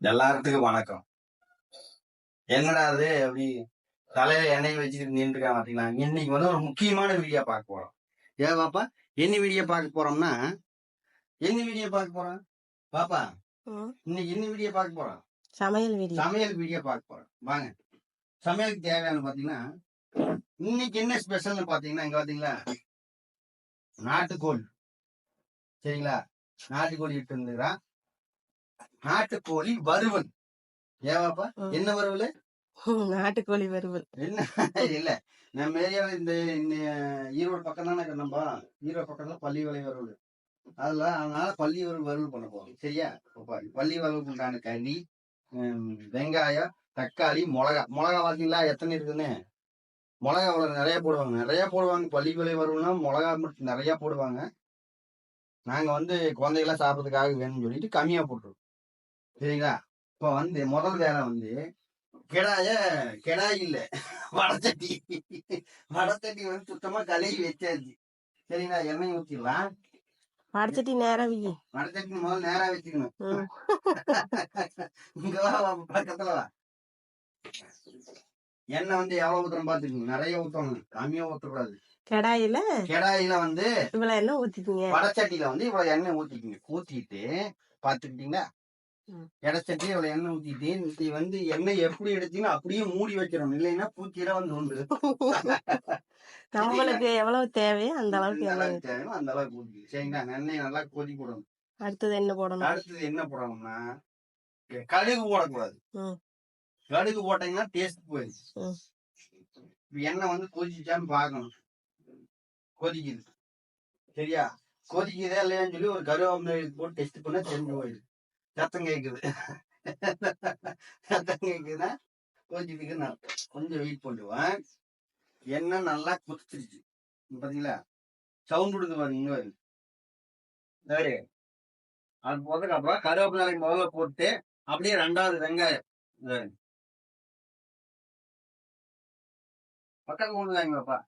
எல்லாத்துக்கும் வணக்கம். என்னடா அது அப்படி தலையில எண்ணெய் வச்சுட்டு நின்றுக்கா பாத்தீங்களா? இன்னைக்கு வந்து ஒரு முக்கியமான வீடியோ பார்க்க போறோம். ஏன் பாப்பா? என்ன வீடியோ பார்க்க போறோம்னா என்ன வீடியோ பார்க்க போறோம்? பாப்பா. இன்னைக்கு என்ன வீடியோ பார்க்க போறோம்? சமையல் வீடியோ சமையல் வீடியோ பார்க்க போறோம். வாங்க. சமையலுக்கு தேவையான பாத்தீங்கன்னா இன்னைக்கு என்ன ஸ்பெஷல்னு பாத்தீங்கன்னா இங்க பாத்தீங்களா? நாட்டுக்கோழி. சரிங்களா? நாட்டுக்கோழி இட்டு இருந்துக்கிறான் நாட்டுக்கோழி வறுவல். ஏவாப்பா. என்ன வறுவல்? நாட்டுக்கோழி வறுவல். என்ன? இல்ல. நம்ம ஏரியாவில் இந்த ஈரோடு பக்கம் தானே நம்ம ஈரோடு பக்கத்துல பள்ளி வலை வறுவல். அதுல அதனால பள்ளி வறுவல் வறுவல் பண்ண போறோம். சரியா? பள்ளி வறுவல் உண்டான கறி ஹம், வெங்காயம் தக்காளி மிளகா. மிளகா பாத்தீங்களா எத்தனை இருக்குன்னு? மிளகா அவ்வளவு நிறைய போடுவாங்க. நிறைய போடுவாங்க. பள்ளி வலை வறுவல்னா மிளகா மட்டும் நிறைய போடுவாங்க. நாங்க வந்து குழந்தைகளாம் சாப்பிட்றதுக்காக வேணும்னு சொல்லிட்டு கம்மியா போட்டுருவோம். சரிங்களா? இப்ப வந்து முதல் வேலை வந்து கிடாய கிடாய் இல்ல. வடச்சட்டி வடச்சட்டி வந்து சுத்தமா கழுவி வச்சாச்சு. சரிங்களா? எண்ணெய் ஊத்திடலாம். வடச்சட்டி நேரம் வி வடச்சட்டி முதல்ல நேரா வச்சுக்கணும். இங்க பக்கத்துல வா. எண்ணெய் வந்து எவ்வளவு ஊத்துறோம் பாத்துக்கோங்க. நிறைய ஊத்தணும். கம்மியா ஊத்தக்கூடாது. கடாயில? கிடாயில வந்து இவ்வளவு எண்ணெய் ஊத்திட்டீங்க. வடச்சட்டியில வந்து இவ்வளவு எண்ணெய் ஊத்திக்கிங்க. ஊத்திட்டு பாத்துக்கிட்டீங்களா. இடச்சட்டி இவ்வளவு எண்ணெய் ஊத்திட்டு இது வந்து எண்ணெய் எப்படி எடுத்தீங்கன்னா அப்படியே மூடி வைக்கிறோம் இல்லைன்னா பூச்சியில வந்து உண்டு நம்மளுக்கு எவ்வளவு தேவையோ அந்த அளவுக்கு அளவுக்கு தேவையோ அந்த அளவுக்கு ஊத்தி. சரிங்களா? எண்ணெய் நல்லா கொதி போடணும். அடுத்தது என்ன போடணும்? அடுத்தது என்ன போடணும்னா கடுகு போடக்கூடாது. கடுகு போட்டீங்கன்னா டேஸ்ட் போயிடுச்சு எண்ணெய் வந்து கொதிச்சான்னு பார்க்கணும். கொதிக்குது. சரியா? கொதிக்குதா இல்லையான்னு சொல்லி ஒரு கருவேப்பிலை போட்டு டெஸ்ட் பண்ணா தெரிஞ்சு போயிடுது. சத்தம் கேட்குது சத்தம் கேட்குதுன்னா கொதிக்குதுன்னு அர்த்தம். கொஞ்சம் வெயிட் பண்ணுவேன் எண்ணெய் நல்லா கொதிச்சிருச்சு. பார்த்தீங்களா பாத்தீங்களா? சவுண்ட் விடுது பாருங்க பாருங்க. சரி அது போதுக்கு அப்புறம் கருவேப்பிலை முதல்ல போட்டு அப்படியே ரெண்டாவது வெங்காயம். இங்க பாருங்க. கொண்டு வாங்கப்பா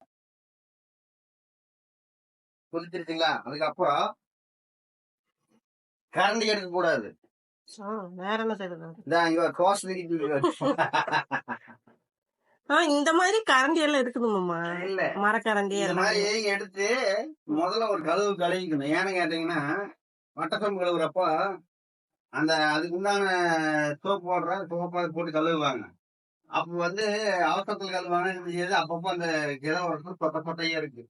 கொதிச்சிருச்சுங்களா? அதுக்கப்புறம் கரண்டி எடுக்க போடாது. வேற என்ன செய்யறது கோஸ் விரிட்டு ஆ இந்த மாதிரி கரண்டி எல்லாம் எடுக்கணுமாம்மா இல்ல மரக்கரண்டி இந்த எல்லாம் மாதிரி எடுத்து முதல்ல ஒரு கழுவு கழுவிக்கணும் ஏன்னு கேட்டீங்கன்னா வட்டசம்பு கழுவுறப்போ அந்த அதுக்கு உண்டான சோப்பு போடுற சோப்பை போட்டு கழுவுவாங்க அப்போ வந்து அவசரத்துல கழுவாங்க செய்யுது அப்பப்போ அந்த கிளை வரது சொட்ட சொட்டையா இருக்கு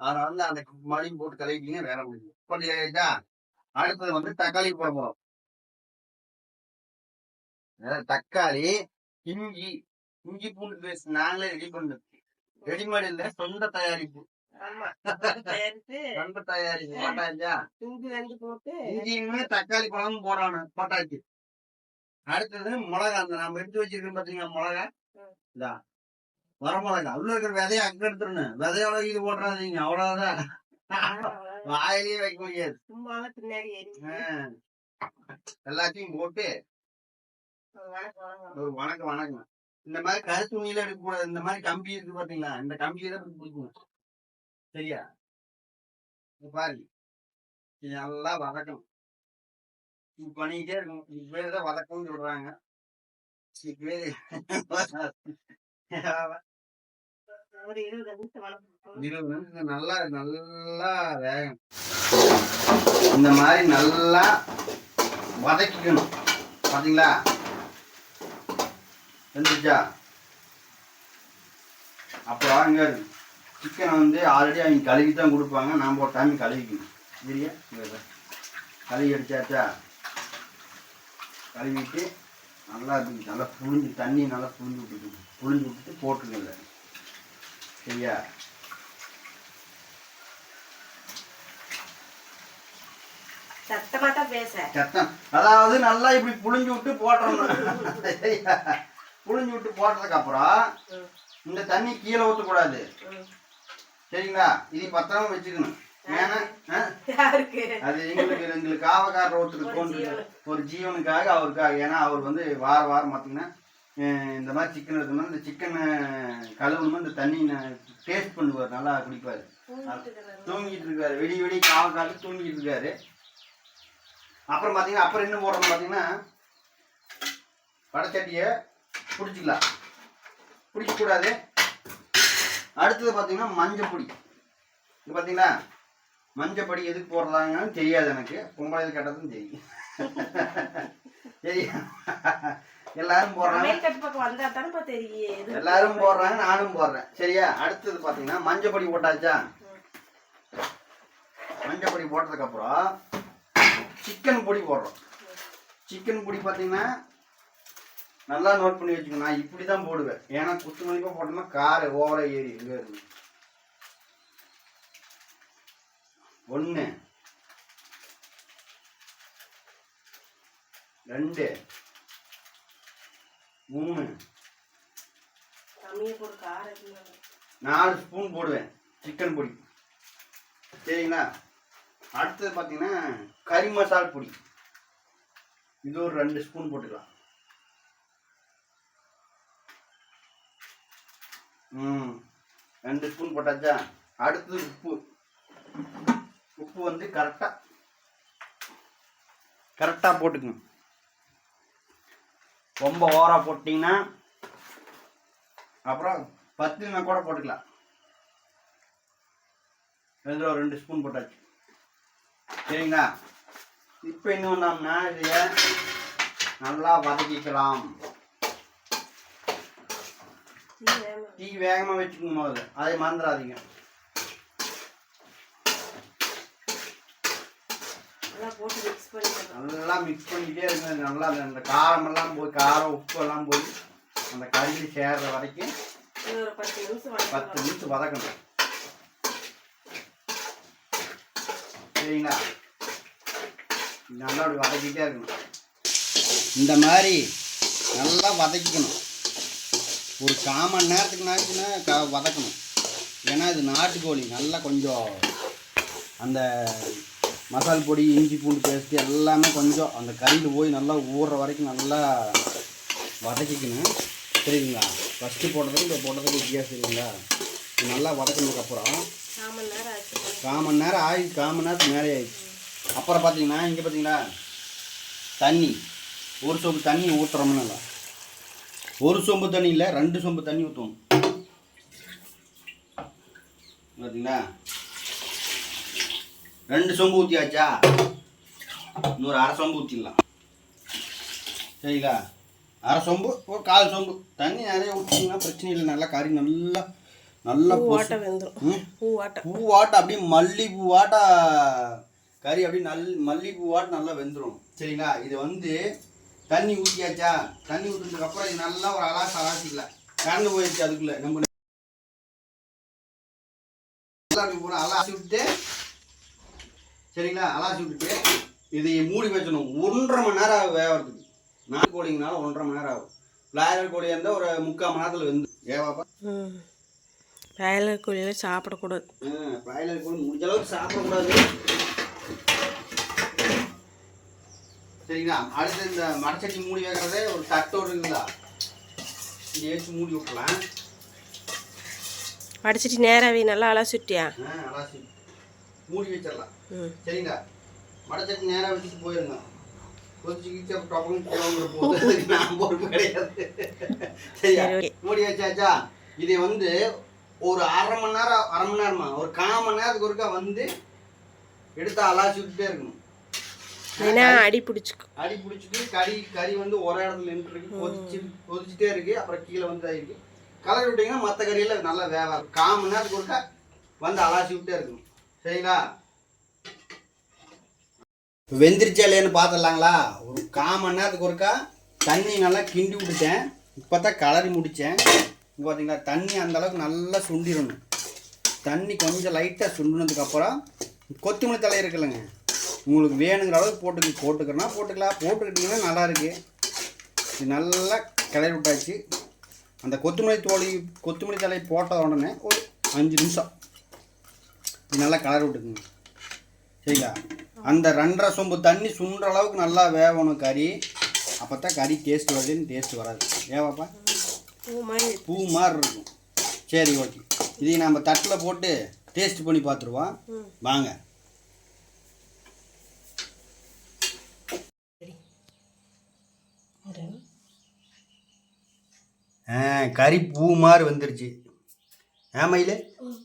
அதனால அந்த மடியும் போட்டு கழுவிக்கிங்க வேற முடியும் போட்டு அடுத்தது வந்து தக்காளி போட போறோம் அதாவது தக்காளி இஞ்சி இஞ்சி பூண்டு பேஸ்ட் நாங்களே ரெடி பண்றது ரெடிமேட் இல்ல சொந்த தயாரிப்பு. சொந்த தயாரிப்பு. போட்டாச்சா இஞ்சி ரெண்டு போட்டு. இஞ்சியுமே தக்காளி பழமும் போடணும் போட்டாச்சு அடுத்தது மிளகா அந்த நம்ம எடுத்து வச்சிருக்கோம் பாத்தீங்களா மிளகா. இதா வர மிளகா உள்ள இருக்கிற விதைய அங்க எடுத்துருணும் விதையோட இது போடுறாதீங்க அவ்வளவுதான். வாயிலேயே வைக்க முடியாது. எல்லாத்தையும் போட்டு ஒரு வணக்கம் வணக்கம் இந்த மாதிரி கருத்து துணியில எடுக்க கூடாது இந்த மாதிரி கம்பி இருக்கு பாத்தீங்களா? இந்த கம்பியில தான் பிடிக்கும் சரியா? பாருங்க நல்லா வதக்கணும். இது பண்ணிக்கிட்டே இருக்கணும். இது பேர் தான் வதக்கம்னு சொல்றாங்க. இது பேரு ஒரு இருபது நிமிஷம் வளர்க்கணும். இருபது நிமிஷம் நல்லா நல்லா வேகம் இந்த மாதிரி நல்லா வதக்கிக்கணும். பாத்தீங்களா? வெந்துச்சா அப்புறம் இங்க சிக்கனை வந்து ஆல்ரெடி அவங்க கழுவி தான் கொடுப்பாங்க நாம் ஒரு டைம் கழுவிக்கணும். சரியா. கழுவி அடிச்சாச்சா? கழுவிட்டு நல்லா இருக்கு. நல்லா புழிஞ்சு தண்ணி நல்லா புழிஞ்சு விட்டுக்கணும். புழிஞ்சு விட்டுட்டு போட்டுருங்க சரியா? சத்தம். அதாவது நல்லா இப்படி புழிஞ்சு விட்டு போட்டுறணும். சரியா? புழிஞ்சு விட்டு போட்டதுக்கு அப்புறம். இந்த தண்ணி கீழே ஊற்றக்கூடாது சரிங்களா? இது பத்திரமா வச்சுக்கணும். ஏன்னா அது எங்களுக்கு எங்களுக்கு காவக்காரர் ஒருத்தருக்கு தோன்று ஒரு ஜீவனுக்காக அவருக்காக. ஏன்னா அவர் வந்து வார வாரம் பார்த்தீங்கன்னா இந்த மாதிரி சிக்கன் எடுக்கணும் இந்த சிக்கனை கழுவணும் இந்த தண்ணி டேஸ்ட் பண்ணுவார். நல்லா குடிப்பாரு. தூங்கிட்டு இருக்காரு. வெடி வெடி காவக்காரர் தூங்கிட்டு இருக்காரு. அப்புறம் பார்த்தீங்கன்னா அப்புறம் என்ன போடுறோம் பார்த்தீங்கன்னா வடச்சட்டியை பிடிச்சிக்கலாம். பிடிக்கக்கூடாது அடுத்தது பார்த்தீங்கன்னா மஞ்சள் பொடி. இது பார்த்தீங்களா மஞ்சள் பொடி எதுக்கு போடுறாங்கன்னு தெரியாது எனக்கு. பொம்பளை கேட்டதும் தெரியும். தெரியும். எல்லாரும் போடுறாங்க. எல்லாரும் போடுறாங்க நானும் போடுறேன். சரியா? அடுத்தது பார்த்தீங்கன்னா மஞ்சள் பொடி போட்டாச்சா? மஞ்சள் பொடி போட்டதுக்கு அப்புறம் சிக்கன் பொடி போடுறோம். சிக்கன் பொடி பார்த்தீங்கன்னா நல்லா நோட் பண்ணி வச்சுக்கணும். நான் இப்படி தான் போடுவேன். ஏன்னா குத்து மதிப்பாக போட்டோம்னா காரை ஓவரா ஏறி இங்கே இருக்கு ஒன்று ரெண்டு. மூணு. நாலு ஸ்பூன் போடுவேன். சிக்கன் பொடி. சரிங்களா? அடுத்தது பார்த்தீங்கன்னா கறி மசால் பொடி. இது ஒரு ரெண்டு ஸ்பூன் போட்டுக்கலாம். ம். ரெண்டு ஸ்பூன் போட்டாச்சா? அடுத்தது உப்பு. உப்பு வந்து கரெக்டாக கரெக்டாக போட்டுக்கணும். ரொம்ப ஓவராக போட்டிங்கன்னா அப்புறம் பத்துனா கூட போட்டுக்கலாம். ரெண்டு ஒரு ரெண்டு ஸ்பூன் போட்டாச்சு. சரிங்களா? இப்போ என்ன பண்ணோம்னா இதை நல்லா வதக்கிக்கலாம். டீ வேகமாக வச்சுக்கும் போது அதை மறந்துடாதீங்க. நல்லா மிக்ஸ் பண்ணிக்கிட்டே இருங்க. நல்லா அந்த- காரமெல்லாம் போய் காரம் உப்பு எல்லாம் போய் அந்த கறியில் சேர்ற வரைக்கும் பத்து நிமிஷம் வதக்கணும். சரிங்களா? நல்லா அப்படி வதக்கிட்டே இருக்கணும். இந்த மாதிரி நல்லா வதக்கிக்கணும். ஒரு கால் மணி நேரத்துக்கு நாச்சுன்னா க வதக்கணும். ஏன்னா இது நாட்டுக்கோழி. நல்லா கொஞ்சம் அந்த மசால் பொடி இஞ்சி பூண்டு பேஸ்ட்டு எல்லாமே கொஞ்சம் அந்த கறியில் போய் நல்லா ஊறுற வரைக்கும் நல்லா வதக்கிக்கணும். தெரியுங்களா ஃபஸ்ட்டு போட்டதுக்கு இப்போ போட்டதுக்கு வித்தியாசம் இல்லைங்களா? நல்லா வதக்கினதுக்கப்புறம் கால் மணி நேரம் ஆகி கால் மணி நேரத்துக்கு மேலே ஆயிடுச்சு. அப்புறம் பார்த்தீங்கன்னா இங்கே பார்த்தீங்களா தண்ணி. ஒரு சொம்பு தண்ணி ஊற்றுறோம்னு இல்லை ஒரு சொம்பு தண்ணி இல்லை ரெண்டு சொம்பு தண்ணி ஊற்றணும் பார்த்தீங்களா ரெண்டு சொம்பு ஊற்றியாச்சா இன்னொரு அரை சொம்பு ஊற்றிடலாம் சரிங்களா? அரை சொம்பு ஒரு கால் சொம்பு. தண்ணி நிறைய ஊற்றிங்கன்னா பிரச்சனை இல்லை. நல்லா கறி நல்லா நல்லா பூ பொசு- வாட்ட வெந்துடும் ம்? பூ வாட்ட பூவாட்ட அப்படியே மல்லிப்பூவாட்ட கறி அப்படியே நல் மல்லிப்பூவாட்ட நல்லா வெந்துடும் சரிங்களா? இது வந்து தண்ணி ஊற்றியாச்சா தண்ணி ஊற்றுனதுக்கு அப்புறம் இது நல்லா ஒரு அலாசி அலாசிக்கலாம் கறந்து போயிடுச்சு அதுக்குள்ள. நம்ம அப்படி அலாசி விட்டு சரிங்களா? அலாசி விட்டுட்டு இதை மூடி வச்சணும் ஒன்றரை மணி நேரம் ஆகும் வேகிறதுக்கு. நாட்டு கோழிங்கனால ஒன்றரை மணி நேரம் ஆகும். பிளாய்லர் கோழியாக இருந்தால் ஒரு முக்கால் மணி நேரத்தில் வெந்து ஏவாப்பா ம். வயலர் கோழியில் சாப்பிடக்கூடாது. பிராய்லர் கோழி முடிஞ்ச அளவுக்கு சாப்பிடக்கூடாது. சரிங்களா? அடுத்து இந்த மரச்சட்டி மூடி வைக்கிறதே ஒரு தட்டோடு இருக்குதா இங்கே வச்சு மூடி விட்டுலாம் வடிச்சிட்டு நேராவே நல்லா அலசிட்டியா அலாசி மூடி வச்சிடலாம். சரிங்களா? மரச்சட்டி நேராக வச்சுட்டு போயிருங்க கொதிச்சு கிச்சு டொப்பங்க போகிற போது அதுக்கு நான் பொறுப்பு கிடையாது. சரியா? சரி, okay. மூடி வச்சாச்சா? இதை வந்து ஒரு அரை மணி நேரம் அரை மணி நேரமா? ஒரு கால் மணி நேரத்துக்கு ஒருக்கா வந்து எடுத்து அலாசி விட்டுட்டே இருக்கணும். ஏன்னா அடி பிடிச்சிக்கும். அடி பிடிச்சிட்டு கறி கறி வந்து ஒரே இடத்துல நின்று இருக்கு. கொதிச்சு கொதிச்சுட்டே இருக்கு. அப்புறம் கீழே வந்து ஆயிருக்கு கலர் விட்டீங்கன்னா மற்ற கறியெல்லாம் நல்லா வேவாது கால் மணி நேரத்துக்கு ஒருக்கா வந்து அலாசி விட்டே இருக்கணும். சரிங்களா? வெந்திரிச்சா இல்லையான்னு பார்த்துடலாங்களா? ஒரு கால் மணி நேரத்துக்கு ஒருக்கா தண்ணி நல்லா கிண்டி விட்டுட்டேன். இப்போ தான் கலரி முடித்தேன் இப்போ பார்த்தீங்களா தண்ணி அந்த அளவுக்கு நல்லா சுண்டிடணும். தண்ணி கொஞ்சம் லைட்டாக சுண்டினதுக்கப்புறம் கொத்தமல்லி தலை இருக்குல்லங்க. உங்களுக்கு வேணுங்கிற அளவுக்கு போட்டுக்க போட்டுக்கிறனா போட்டுக்கலாம். போட்டுக்கிட்டிங்கன்னா நல்லா இருக்கு. இது நல்லா கிளறி விட்டாச்சு. அந்த கொத்தமல்லி தோலி கொத்தமல்லி தலை போட்ட உடனே ஒரு அஞ்சு நிமிஷம் இது நல்லா கிளறி விட்டுக்குங்க. சரிங்களா? அந்த ரெண்டரை சொம்பு தண்ணி சுண்டுற அளவுக்கு நல்லா வேகணும் கறி. அப்போ தான் கறி டேஸ்ட் வருதுன்னு டேஸ்ட் வராது. ஏவாப்பா பூ மாதிரி பூ மாதிரி இருக்கும். சரி ஓகே இதை நம்ம தட்டில் போட்டு டேஸ்ட் பண்ணி பார்த்துருவோம். வாங்க ஒரு கறி பூ மாதிரி வந்துருச்சு. ஏமையில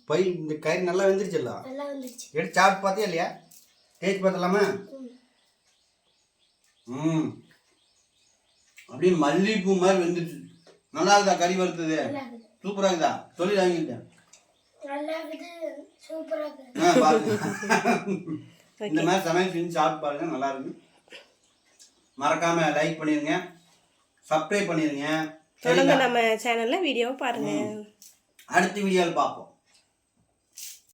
போய் இந்த கறி நல்லா வெந்துருச்சுல்ல? எடுத்து சாப்பிட்டு பார்த்தியா இல்லையா? டேஸ்ட் பார்த்தலாமா ம். அப்படின்னு மல்லிகைப்பூ மாதிரி வெந்துருச்சு. நல்லா இருக்குதா கறி வறுத்தது? சூப்பராக இருக்குதா. சொல்லி வாங்கிட்டேன் இந்த மாதிரி சமையல் செஞ்சு சாப்பிட்டு பாருங்க நல்லா இருக்கு மறக்காம லைக் பண்ணிருங்க. சப்ஸ்கிரைப் பண்ணிருங்க. தொடர்ந்து நம்ம சேனல்ல வீடியோவை பாருங்க. அடுத்த வீடியோவில் பார்ப்போம்